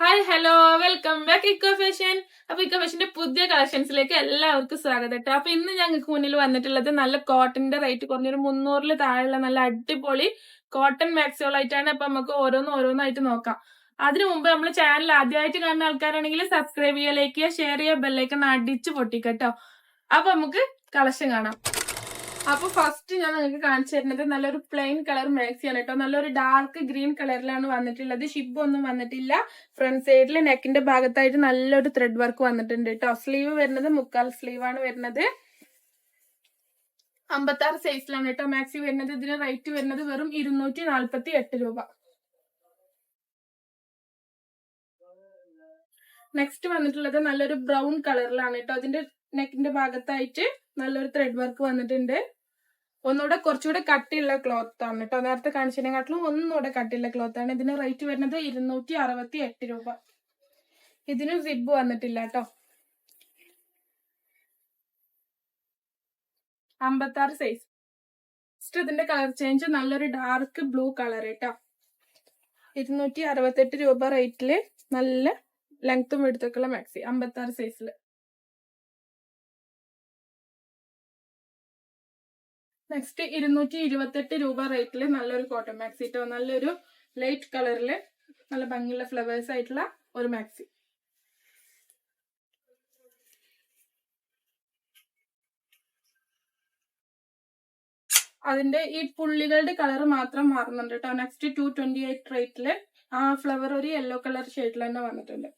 Hi hello welcome back eco fashion അപ്പൊ eco ഫാഷന്റെ പുതിയ കളക്ഷൻസിലേക്ക് എല്ലാവർക്കും സ്വാഗതം കേട്ടോ. അപ്പൊ ഇന്ന് ഞങ്ങൾക്ക് മുന്നിൽ വന്നിട്ടുള്ളത് നല്ല കോട്ടന്റെ റേറ്റ് കുറഞ്ഞൊരു മുന്നൂറിൽ താഴെയുള്ള നല്ല അടിപൊളി കോട്ടൺ മാക്സുകളായിട്ടാണ് അപ്പൊ നമുക്ക് ഓരോന്ന് ഓരോന്നായിട്ട് നോക്കാം. അതിനു മുമ്പ് നമ്മൾ ചാനൽ ആദ്യമായിട്ട് കാണുന്ന ആൾക്കാരാണെങ്കിൽ സബ്സ്ക്രൈബ് ചെയ്യുക ലൈക്ക് ചെയ്യുക ഷെയർ ചെയ്യുക ബെല്ലൈക്കൺ അടിച്ച് പൊട്ടിക്കട്ടോ അപ്പൊ നമുക്ക് കളക്ഷൻ കാണാം. അപ്പൊ ഫസ്റ്റ് ഞാൻ നിങ്ങൾക്ക് കാണിച്ചു തരുന്നത് നല്ലൊരു പ്ലെയിൻ കളർ മാക്സിയാണ് കേട്ടോ നല്ലൊരു ഡാർക്ക് ഗ്രീൻ കളറിലാണ് വന്നിട്ടുള്ളത്. ഷിബ് ഒന്നും വന്നിട്ടില്ല. ഫ്രണ്ട് സൈഡിൽ നെക്കിന്റെ ഭാഗത്തായിട്ട് നല്ലൊരു ത്രെഡ് വർക്ക് വന്നിട്ടുണ്ട് കേട്ടോ സ്ലീവ് വരുന്നത് മുക്കാൽ സ്ലീവ് ആണ് വരുന്നത്. അമ്പത്തി ആറ് സൈസിലാണ് കേട്ടോ മാക്സി വരുന്നത്. ഇതിന് റേറ്റ് വരുന്നത് വെറും ഇരുന്നൂറ്റി നാല്പത്തി എട്ട് രൂപ. നെക്സ്റ്റ് വന്നിട്ടുള്ളത് നല്ലൊരു ബ്രൗൺ കളറിലാണ് കേട്ടോ അതിന്റെ നെക്കിന്റെ ഭാഗത്തായിട്ട് നല്ലൊരു ത്രെഡ് വർക്ക് വന്നിട്ടുണ്ട്. ഒന്നുകൂടെ കുറച്ചുകൂടെ കട്ടിയുള്ള ക്ലോത്ത് ആണ് കേട്ടോ. നേരത്തെ കാണിച്ചതിനെക്കാട്ടിലും ഒന്നുകൂടെ കട്ടിയുള്ള ക്ലോത്ത് ആണ്. ഇതിന് റേറ്റ് വരുന്നത് ഇരുന്നൂറ്റി അറുപത്തി എട്ട് രൂപ. ഇതിന് സിബ് വന്നിട്ടില്ല കേട്ടോ. അമ്പത്താറ് സൈസ് നെക്സ്റ്റ് ഇതിന്റെ കളർ ചേഞ്ച് നല്ലൊരു ഡാർക്ക് ബ്ലൂ കളർ കേട്ടോ ഇരുന്നൂറ്റി അറുപത്തെട്ട് രൂപ റേറ്റിൽ നല്ല ലെങ്ത്തും എടുത്തൊക്കെയുള്ള മാക്സി അമ്പത്താറ് സൈസിൽ നെക്സ്റ്റ് ഇരുന്നൂറ്റി ഇരുപത്തെട്ട് രൂപ റേറ്റിൽ നല്ലൊരു കോട്ടൺ മാക്സി കേട്ടോ നല്ലൊരു ലൈറ്റ് കളറിൽ നല്ല ഭംഗിയുള്ള ഫ്ലവേഴ്സ് ആയിട്ടുള്ള ഒരു മാക്സി അതിന്റെ ഈ പുള്ളികളുടെ കളർ മാത്രം മാറുന്നുണ്ട് കേട്ടോ നെക്സ്റ്റ് ടു ട്വന്റി എയ്റ്റ് റേറ്റിൽ ആ ഫ്ലവർ ഒരു യെല്ലോ കളർ ഷെയ്ഡിൽ തന്നെ വന്നിട്ടുണ്ട്.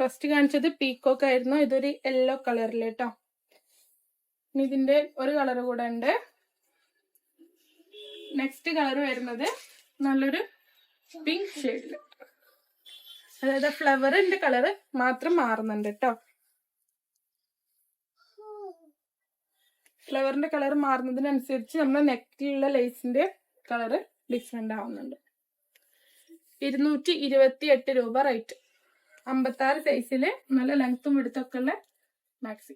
ഫസ്റ്റ് കാണിച്ചത് പീക്കോക്ക് ആയിരുന്നു. ഇതൊരു യെല്ലോ കളറിൽ കേട്ടോ ഇനി ഇതിന്റെ ഒരു കളർ കൂടെ ഉണ്ട്. നെക്സ്റ്റ് കളർ വരുന്നത് നല്ലൊരു പിങ്ക് ഷെയ്ഡിൽ അതായത് ഫ്ലവറിന്റെ കളർ മാത്രം മാറുന്നുണ്ട് കേട്ടോ ഫ്ലവറിന്റെ കളർ മാറുന്നതിനനുസരിച്ച് നമ്മുടെ നെക്കിലുള്ള ലേസിന്റെ കളർ ഡിഫറെന്റ് ആവുന്നുണ്ട് ഇരുന്നൂറ്റി ഇരുപത്തി എട്ട് രൂപ റേറ്റ് അമ്പത്താറ് സൈസിൽ നല്ല ലെങ്ത്തും എടുത്തൊക്കെ ഉള്ള മാക്സി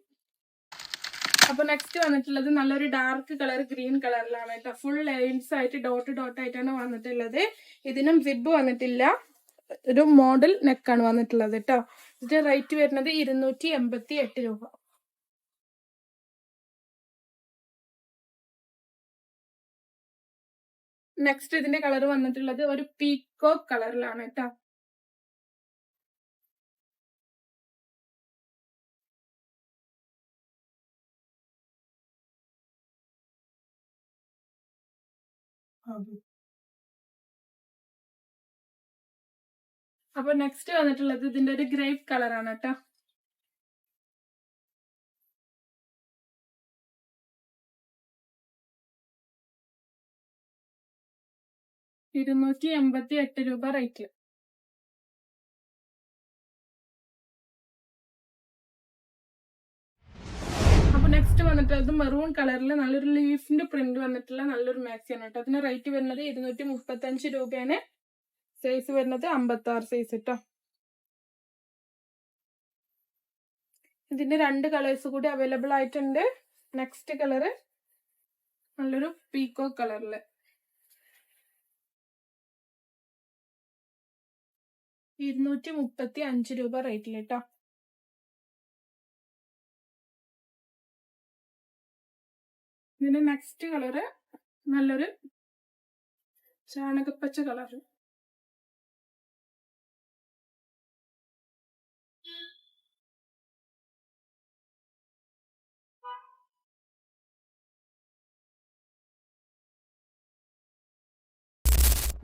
അപ്പൊ നെക്സ്റ്റ് വന്നിട്ടുള്ളത് നല്ലൊരു ഡാർക്ക് കളർ ഗ്രീൻ കളറിലാണ് കേട്ടോ ഫുൾ ലൈൻസ് ആയിട്ട് ഡോട്ട് ഡോട്ട് ആയിട്ടാണ് വന്നിട്ടുള്ളത്. ഇതിനും സിബ് വന്നിട്ടില്ല. ഒരു മോഡൽ നെക്കാണ് വന്നിട്ടുള്ളത് കേട്ടോ ഇതിന്റെ റേറ്റ് വരുന്നത് ഇരുന്നൂറ്റി എൺപത്തി എട്ട് രൂപ. നെക്സ്റ്റ് ഇതിന്റെ കളർ വന്നിട്ടുള്ളത് ഒരു പീക്കോ കളറിലാണ് കേട്ടോ അപ്പൊ നെക്സ്റ്റ് വന്നിട്ടുള്ളത് ഇതിന്റെ ഒരു ഗ്രേപ്പ് കളറാണ് കേട്ടോ. ഇരുന്നൂറ്റി എൺപത്തി എട്ട് രൂപ റേറ്റ് അപ്പൊ അത് മെറൂൺ കളറിൽ നല്ലൊരു ലീഫിന്റെ പ്രിന്റ് വന്നിട്ടുള്ള നല്ലൊരു മാക്സിയാണ് കേട്ടോ. അതിന് റേറ്റ് വരുന്നത് ഇരുന്നൂറ്റി മുപ്പത്തി അഞ്ച് രൂപയാണ്. സൈസ് വരുന്നത് അമ്പത്തി ആറ് സൈസ് കേട്ടോ ഇതിന്റെ രണ്ട് കളേഴ്സ് കൂടി അവൈലബിൾ ആയിട്ടുണ്ട്. നെക്സ്റ്റ് കളറ് നല്ലൊരു പീക്കോ കളറിൽ ഇരുന്നൂറ്റി മുപ്പത്തി അഞ്ച് രൂപ റേറ്റിൽ കേട്ടോ ഇതിന്റെ നെക്സ്റ്റ് കളറ് നല്ലൊരു ചാണകപ്പച്ച കളറ്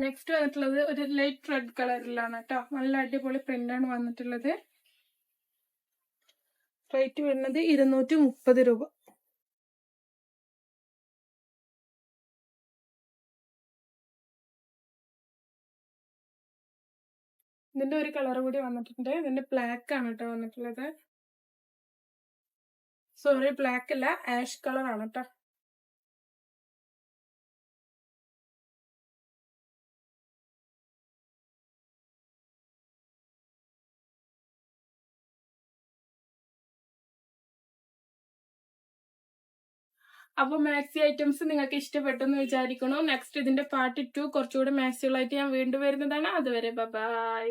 നെക്സ്റ്റ് വന്നിട്ടുള്ളത് ഒരു ലൈറ്റ് റെഡ് കളറിലാണ് കേട്ടോ നല്ല അടിപൊളി പ്രിന്റാണ് വന്നിട്ടുള്ളത്. റേറ്റ് വരുന്നത് ഇരുന്നൂറ്റി മുപ്പത് രൂപ. ഇതിന്റെ ഒരു കളർ കൂടി വന്നിട്ടുണ്ട്. ഇതിന്റെ ബ്ലാക്ക് ആണ് കേട്ടോ വന്നിട്ടുള്ളത്. സോറി ബ്ലാക്ക് അല്ല ആഷ് കളർ ആണ് കേട്ടോ അപ്പൊ മാക്സി ഐറ്റംസ് നിങ്ങൾക്ക് ഇഷ്ടപ്പെട്ടെന്ന് വിചാരിക്കണോ? നെക്സ്റ്റ് ഇതിന്റെ പാർട്ട് ടു കുറച്ചുകൂടെ മാക്സികളായിട്ട് ഞാൻ വീണ്ടും വരുന്നതാണ്. അതുവരെ ബൈ